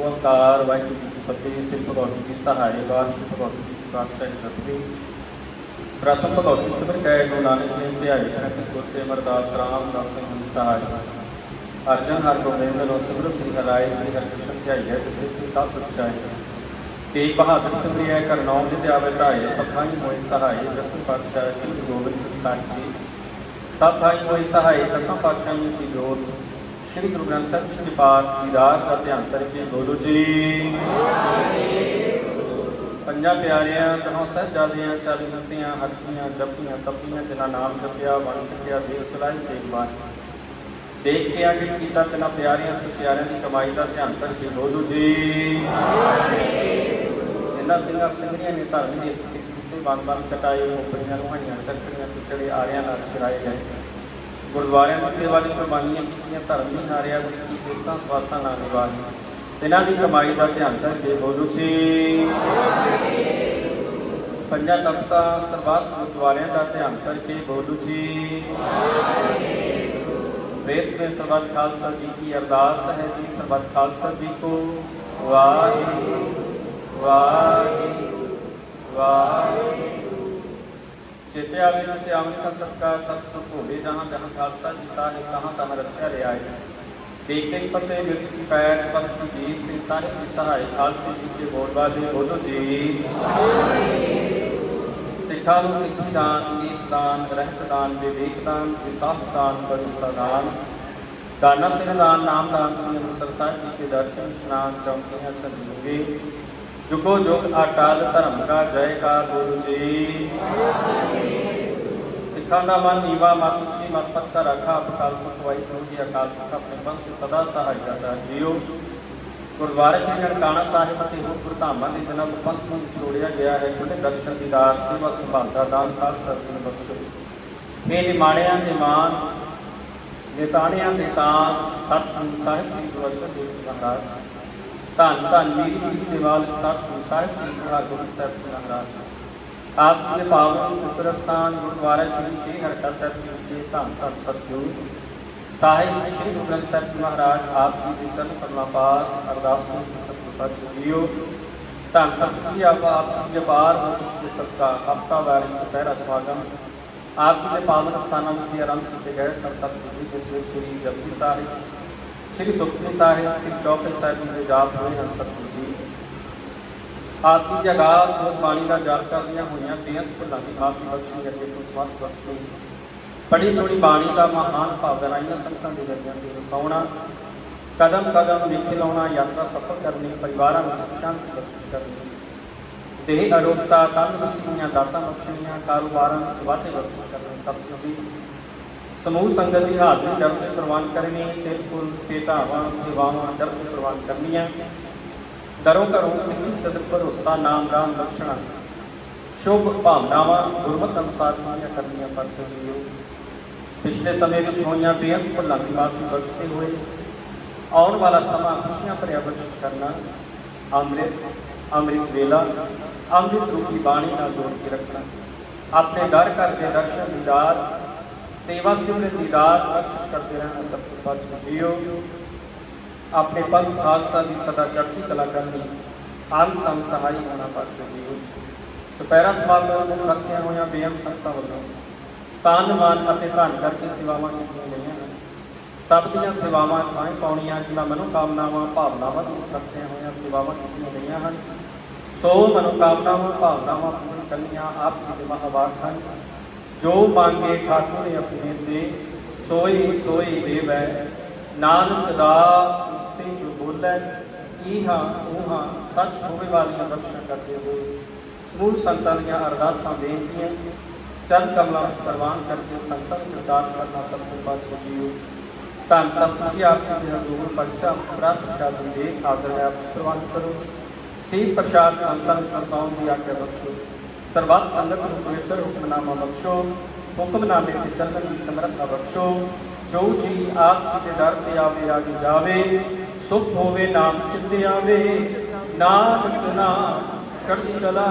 ਓੰਕਾਰ ਵਾਹਿਗੁਰੂ ਜੀ ਕੀ ਫਤਿਹ ਸਿਰ ਭਗਵਤੀ ਜੀ ਸਹਾਰੇ ਵਾਹਿਗੁਰੂ ਭਗਵਤੀ ਜੀ ਦੀ ਪਾਤਸ਼ਾਹੀ ਦਸਵੀਂ ਪ੍ਰਥਮ ਭਗਵਤੀ ਸਿਮਰ ਕੈ ਗੁਰੂ ਨਾਨਕ ਦੇਵ ਧਿਆਈ ਕਰਤ ਗੁਰਤੇ ਅਮਰਦਾਸ ਰਾਮ ਦਾਸ ਸਿੰਘ ਸਹਾਇ ਅਰਜਨ ਹਰ ਗੋਬਿੰਦ ਲੋ ਸਿਮਰ ਸ੍ਰੀ ਹਰਾਏ ਸ੍ਰੀ ਹਰਿਕ੍ਰਿਸ਼ਨ ਧਿਆਈ ਹੈ ਜਿਸੇ ਕੀ ਸਭ ਸਚਾਈ ਤੇਗ ਬਹਾਦਰ ਸਿਮਰਿਐ ਕਰਨੌਮ ਵਿਦਿਆ ਵਿਧਾਏ ਸਭਾਈ ਹੋਏ ਸਹਾਈ ਦਸਮ ਪਾਤਸ਼ਾਹ ਸ੍ਰੀ ਗੁਰੂ ਗੋਬਿੰਦ ਸਿੰਘ ਸਾਹਿਬ ਜੀ ਸਭਾਈ ਹੋਏ ਸਹਾਈ ਦਸਮ ਪਾਤਸ਼ਾਹ ਜੀ ਕੀ ਜੋਤ ਸ੍ਰੀ ਗੁਰੂ ਗ੍ਰੰਥ ਸਾਹਿਬ ਜੀ ਦੇ ਪਾਠ ਦੀ ਰਾਤ ਦਾ ਧਿਆਨ ਕਰਕੇ ਬੋਲੋ ਜੀ। ਪੰਜਾਂ ਪਿਆਰਿਆਂ, ਤਨੋਂ ਸਹਿਜਾਦੀਆਂ ਚਾਲੀ ਨਤੀਆਂ, ਹੱਥੀਆਂ, ਜਪੀਆਂ, ਤਪੀਆਂ, ਜਿਨ੍ਹਾਂ ਨਾਮ ਜਪਿਆ, ਬਣ ਸਕਿਆ ਦੇਵ ਸਲਾਈ ਤੇਗਵਾਨ ਦੇਖ ਕੇ ਅਗੇ ਕੀਤਾ ਤਿਨਾ ਪਿਆਰਿਆਂ ਸੇ ਪਿਆਰਿਆਂ ਦੀ ਕਮਾਈ ਦਾ ਧਿਆਨ ਕਰਕੇ ਬੋਲੋ ਜੀ। ਇਹਨਾਂ ਸਿੰਘਾਂ ਸਿੰਘੀਆਂ ਨੇ ਧਰਮ ਦੇ ਸਿੱਖ ਕੀਤੇ ਬੰਦ ਬੰਦ ਕਟਾਏ ਉਪਰੀਆਂ ਰੁਹਾਈਆਂ ਚੱਕਰੀਆਂ ਪਿਛੜੇ ਆਰਿਆਂ ਨਾਲ ਸਿਰਾਏ ਗਏ। ਗੁਰਦੁਆਰਿਆਂ ਦੀ ਸੇਵਾ ਦੀ ਕੁਰਬਾਨੀਆਂ ਕੀਤੀਆਂ, ਧਰਮ ਦੀ ਹਾਰਿਆ, ਗੁਰੂ ਕੀ ਦੇਸਾਂ ਸਵਾਸਾਂ ਨਾਲ ਨਿਵਾਰੀ ਇਹਨਾਂ ਦੀ ਕਮਾਈ ਦਾ ਧਿਆਨ ਕਰਕੇ ਬੋਲੋ ਜੀ ਪੰਜਾਂ ਤਖਤਾਂ, ਸਰਬੱਤ ਗੁਰਦੁਆਰਿਆਂ ਦਾ ਧਿਆਨ ਕਰਕੇ ਬੋਲੋ ਜੀ। ਵੇਦ ਦੇ ਸਰਬੱਤ ਖਾਲਸਾ ਜੀ ਕੀ ਅਰਦਾਸ ਹੈ ਜੀ, ਸਰਬੱਤ ਖਾਲਸਾ ਜੀ ਕੋ ਵਾਹਿਗੁਰੂ ਵਾਹਿਗੁਰੂ ਵਾਹਿਗੁਰੂ। ਚੇਤੇ ਆਵੇ ਤੇ ਆਮਨ ਦਾ ਸਤ ਸੁਖ ਜਹਾਂ ਜਹਾਂ ਖਾਲਸਾ ਜੀ ਸਾਹਿਬ ਕਹਾਂ ਤਹਾਂ ਰੱਖਿਆ ਰਿਹਾ ਹੈ। ਦੇਖ ਕੇ ਮਿਲ ਪੈਰ ਪਤ ਜੀ ਸਿੰਘ ਸਾਹਿਬ ਦੀ ਸਹਾਇ ਖਾਲਸੇ ਜੀ ਕੇ ਬੋਲ ਬਾਲੇ ਬੋਲੋ ਜੀ। ਸਿੱਖਾਂ ਨੂੰ ਸਿੱਖੀ ਦਾਨ ਈਸ ਦਾਨ ਰਹਿਤ ਦਾਨ, ਵਿਵੇਕ ਦਾਨ, ਵਿਸਾਖ ਦਾਨ ਪਰਿਸਾ ਦਾਨ। ਦਾਨਾ ਸਿੰਘ ਦਾਨ, ਨਾਮ ਦਾਨ ਸਿੰਘ ਅੰਮ੍ਰਿਤਸਰ ਸਾਹਿਬ ਜੀ ਦੇ ਦਰਸ਼ਨ, ਇਸ਼ਨਾਨ, ਚੌਂਕੀਆਂ ਸੰਜੋਗੇ ਜੁਗੋ ਜੁਗ ਅਟਲ ਧਰਮ ਕਾ ਜੈਕਾਰ ਗੁਰੂ ਜੀ। ਸਿੱਖਾਂ ਦਾ ਮਨ ਨੀਵਾ ਮਤ ਉੱਚੀ ਮਤ ਪੱਕਾ ਰੱਖਾ, ਅਕਾਲ ਪੁਰਖ ਵਾਹਿਗੁਰੂ ਜੀ ਅਕਾਲ ਪੁਰਖ ਆਪਣੇ ਪੰਥ ਸਦਾ ਸਹਾਇਤਾ ਕਰਦਾ ਜੀਓ ਗੁਰਦੁਆਰੇ ਸ੍ਰੀ ਨਨਕਾਣਾ ਸਾਹਿਬ ਅਤੇ ਹੋਰ ਗੁਰਧਾਮਾਂ ਦੇ ਜਨਮ ਪੰਥ ਨੂੰ ਛੋੜਿਆ ਗਿਆ ਹੈ ਖੁੱਲੇ ਦਰਸ਼ਨ ਦੀਦਾਰ ਸੇਵਾ ਸੰਭਾਲ ਦਾ ਦਾਨ, ਖਾਲਸਾ ਜੀ ਬਖਸ਼ੋ। ਮੇਰੇ ਮਾਣਿਆਂ ਦੇ ਮਾਨ ਨੇਤਾਣਿਆਂ ਦੇ ਤਾਨ ਸਤਿਗੁਰੂ ਸਾਹਿਬ ਜੀ ਗੁਰਵਚਨ ਦੇ ਮਹਾਰਾਜ ਧੰਨ ਧੰਨ ਵੀਰ ਜੀ ਦੇ ਵਾਲ ਸਤਿਗੁਰੂ ਸਾਹਿਬ ਜੀ ਗੁਰੂ ਸਾਹਿਬ ਜੀ ਮਹਾਰਾਜ ਆਪ ਜੀ ਦੇ ਪਾਵਨ ਪੁੱਤਰ ਸਥਾਨ ਗੁਰਦੁਆਰਾ ਸ੍ਰੀ ਸ੍ਰੀ ਹਰਿਕ੍ਰਿਸ਼ਨ ਸਾਹਿਬ ਜੀ ਦੇ ਧੰਨ ਧੰਨ ਸਤਿਗੁਰੂ। ਸਾਹਿਬ ਸ੍ਰੀ ਗੁਰੂ ਗ੍ਰੰਥ ਸਾਹਿਬ ਜੀ ਮਹਾਰਾਜ, ਆਪ ਜੀ ਦੇ ਚਰਨ ਕਰਨਾ ਪਾਸ ਅਰਦਾਸ ਨੂੰ ਸਤਿਗੁਰੂ ਸਾਹਿਬ ਜੀਓ। ਧੰਨ ਸਤਿਗੁਰੂ ਜੀ, ਆਪ ਆਪ ਜੀ ਦੇ ਬਾਰ ਦੇ ਸਤਕਾ ਹਫਤਾ ਵਾਰ ਪਹਿਰਾ ਸਮਾਗਮ ਆਪ ਜੀ ਦੇ ਪਾਵਨ ਸਥਾਨਾਂ ਵਿੱਚ ਆਰੰਭ ਕੀਤੇ ਗਏ ਸੰਤ ਜੀ ਦੇ ਸ੍ਰੀ ਸ੍ਰੀ ਜਪਜੀ ਸਾਹਿਬ। ਸ੍ਰੀ ਸੁਖਮਨੀ ਸਾਹਿਬ ਸ੍ਰੀ ਚੌਪਈ ਸਾਹਿਬ ਦੇ ਜਾਪ ਹੋਏ ਹਨ, ਸਤਿਗੁਰੂ ਆਪ ਦੀ ਜਗ੍ਹਾ ਬਹੁਤ ਬਾਣੀ ਦਾ ਜਾਪ ਕਰਦੀਆਂ ਹੋਈਆਂ, ਬੇਅੰਤ ਭੁੱਲਾਂ ਦੀ ਮਾਫੀ ਬਖਸ਼ੀ ਅੱਗੇ ਤੋਂ ਸਮਰਥ ਬੜੀ ਸੋਹਣੀ ਬਾਣੀ ਦਾ ਮਹਾਨ ਭਾਵ ਸੰਤਾਂ ਦੇ ਦਰਜਿਆਂ ਤੇ ਵਸਾਉਣਾ, ਕਦਮ ਕਦਮ ਲਿਖੇ ਲਾਉਣਾ, ਯਾਤਰਾ ਸਫਲ ਕਰਨੀ, ਪਰਿਵਾਰਾਂ ਨੂੰ ਸੁਖ ਸ਼ਾਂਤੀ ਬਖਸ਼ੀ ਕਰਨੀ। ਦੇਹ ਅਰੋਗਤਾ ਤੰਦਰੁਸਤੀਆਂ ਦਾਤਾਂ ਬਖਸ਼ਣੀਆਂ, ਕਾਰੋਬਾਰਾਂ ਵਿੱਚ ਵਾਧੇ ਬਖਸ਼ੀ ਕਰਨੇ ਸਭ ਦੀ ਸਮੂਹ ਸੰਗਤ ਦੀ ਹਾਜ਼ਰੀ ਦਰਦ ਪ੍ਰਵਾਨ ਕਰਨੀ ਤਿਲ ਫੁੱਲ ਤੇਤਾਵਾਂ ਸੇਵਾਵਾਂ ਦਰਦ ਪ੍ਰਵਾਨ ਕਰਨੀਆਂ। ਦਰੋਂ ਘਰੋਂ ਸਿੱਖੀ ਸਦਰ ਭਰੋਸਾ, ਨਾਮ ਰਾਮ ਬਖਸ਼ਣਾ ਸ਼ੁਭ ਭਾਵਨਾਵਾਂ ਗੁਰਮਤ ਅਨੁਸਾਰ ਪੂਰੀਆਂ ਕਰਨੀਆਂ ਪਰਸੇ ਜੀਓ ਪਿਛਲੇ ਸਮੇਂ ਵਿੱਚ ਹੋਈਆਂ ਬੇਅੰਤ ਭੁੱਲਾਂ ਦੀ ਮਾਫੀ ਬਖਸ਼ਦੇ ਹੋਏ ਆਉਣ ਵਾਲਾ ਸਮਾਂ ਖੁਸ਼ੀਆਂ ਭਰਿਆ ਬਖਸ਼ ਕਰਨਾ। ਅੰਮ੍ਰਿਤ ਅੰਮ੍ਰਿਤ ਵੇਲਾ, ਅੰਮ੍ਰਿਤ ਰੂਪੀ ਬਾਣੀ ਨਾਲ ਜੋੜ ਕੇ ਰੱਖਣਾ। ਆਪਣੇ ਦਰ ਘਰ ਦੇ ਦਰਸ਼ਨ, ਦੀਦਾਰ ਸੇਵਾ ਸਿਮਰਨ ਦੀਦਾਰ ਬਖਸ਼ ਕਰਦੇ ਰਹਿਣਾ ਸਭ ਤੋਂ ਬਖਸ਼ ਜੀਓ ਆਪਣੇ ਪੰਥ ਖਾਲਸਾ ਦੀ ਸਦਾ ਚੜ੍ਹਦੀ ਕਲਾ ਕਰਨੀ ਆਨ ਸਮ ਸਹਾਈ ਹੋਣਾ ਪਾਸੇ ਜੀਓ ਦੁਪਹਿਰਾ ਸਮਾਗਮ ਨੂੰ ਰੱਖਿਆ ਹੋਇਆਂ ਬੇਅੰਤ ਸੰਗਤਾਂ ਵੱਲੋਂ ਤਨ ਮਨ ਅਤੇ ਧਨ ਕਰਕੇ ਸੇਵਾਵਾਂ ਕੀਤੀਆਂ ਗਈਆਂ ਹਨ। ਸਭ ਦੀਆਂ ਸੇਵਾਵਾਂ ਥਾਂ ਪਾਉਣੀਆਂ, ਜਿਨ੍ਹਾਂ ਮਨੋਕਾਮਨਾਵਾਂ, ਭਾਵਨਾਵਾਂ ਨੂੰ ਰੱਖਿਆ ਹੋਇਆਂ ਸੇਵਾਵਾਂ ਕੀਤੀਆਂ ਗਈਆਂ ਹਨ। ਸੋ ਮਨੋਕਾਮਨਾਵਾਂ, ਭਾਵਨਾਵਾਂ ਪੂਰਨ ਕਰਨੀਆਂ ਆਪ ਜੀ ਦੇ ਮਹਾਵਾਕ ਹਨ। ਜੋ ਮੰਗੇ ਠਾਕੁਰ ਨੇ ਆਪਣੇ ਤੇ, ਸੋਈ ਸੋਈ ਦੇਵੈ। ਨਾਨਕ ਦਾਸ ਤੇ ਜੋ ਬੋਲੇ, ਈਹਾ ਊਹਾ ਸੱਚ ਹੋਵੇ ਵਾਲੀਆਂ ਬਖਸ਼ਾਂ ਕਰਦੇ ਹੋਏ। ਸਮੂਹ ਸੰਤਾਂ ਦੀਆਂ ਅਰਦਾਸਾਂ ਬੇਨਤੀਆਂ, ਚਰਨ ਕਮਲਾਂ ਵਿੱਚ ਪ੍ਰਵਾਨ ਕਰਕੇ ਸੰਤਾਂ ਨੂੰ ਪ੍ਰਦਾਨ ਕਰਨਾ ਸਭ ਤੋਂ ਵੱਧ ਜੀਓ ਧੰਨ ਸਤਿ ਜੀ, ਆਪ ਦੇ ਹਜ਼ੂਰ ਪਰਚਾ ਪ੍ਰਾਪਤ ਕਰਨ ਦੇ ਆਦਰ ਆਪ ਪ੍ਰਵਾਨ ਕਰੋ। ਸੀ ਪ੍ਰਸ਼ਾਦ ਸੰਤਾਂ ਕਰਤਾਉਂ ਦੀ ਆਗਿਆ ਬਖਸ਼ੋ। ਸਰਬੱਤ ਸੰਗਤ ਨੂੰ ਪਵਿੱਤਰ ਹੁਕਮਨਾਮਾ ਬਖਸ਼ੋ, ਹੁਕਮਨਾਮੇ ਤੇ ਚੱਲਣ ਦੀ ਸਮਰੱਥਾ ਬਖਸ਼ੋ। ਜੋ ਜੀ ਆਪ ਜੀ ਦੇ ਦਰ ਤੇ ਆਵੇ ਰਾਜ ਜਾਵੇ, ਸੁਖ ਹੋਵੇ, ਨਾਮ ਚਿੱਤੇ ਆਵੇ। ਨਾਨਕ ਨਾਮ ਚੜ੍ਹਦੀ ਕਲਾ,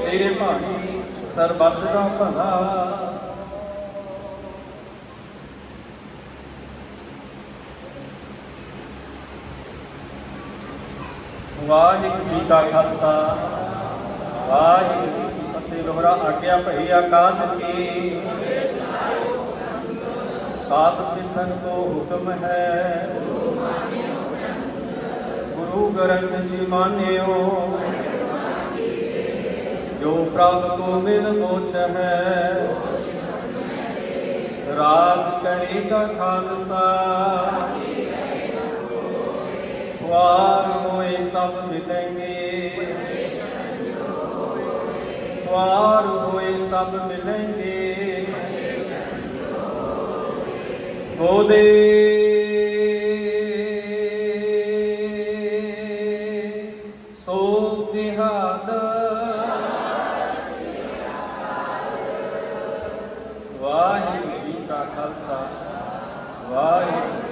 ਤੇਰੇ ਭਾਣੇ ਸਰਬੱਤ ਦਾ ਭਲਾ। ਵਾਹਿਗੁਰੂ ਜੀ ਕਾ ਖਾਲਸਾ ਵਾਹਿਗੁਰੂ ਜੀ ਕੀ ਫਤਿਹ ਲੋਹਰਾ ਆਗਿਆ ਭਈ ਆਕਾਸ਼ ਕੀ। ਸਾਤ ਸਿੱਖਨ ਕੋ ਹੁਕਮ ਹੈ। ਗੁਰੂ ਗ੍ਰੰਥ ਜੀ ਮਾਨਿਓ। ਜੋ ਪ੍ਰਭ ਕੋ ਮਿਲ ਮੋਚ ਹੈ। ਰਾਜ ਕਰੇਗਾ ਖਾਲਸਾ। ਵਾਰ ਹੋਏ ਸਭ ਮਿਲेंगे ਵਾਰ ਹੋਏ ਸਭ ਮਿਲेंगे ਗੋਦੇ ਸੋ ਦਿਹਾਦ ਵਾਹਿਗੁਰੂ ਜੀ ਕਾ ਖਾਲਸਾ ਵਾਹਿਗੁਰੂ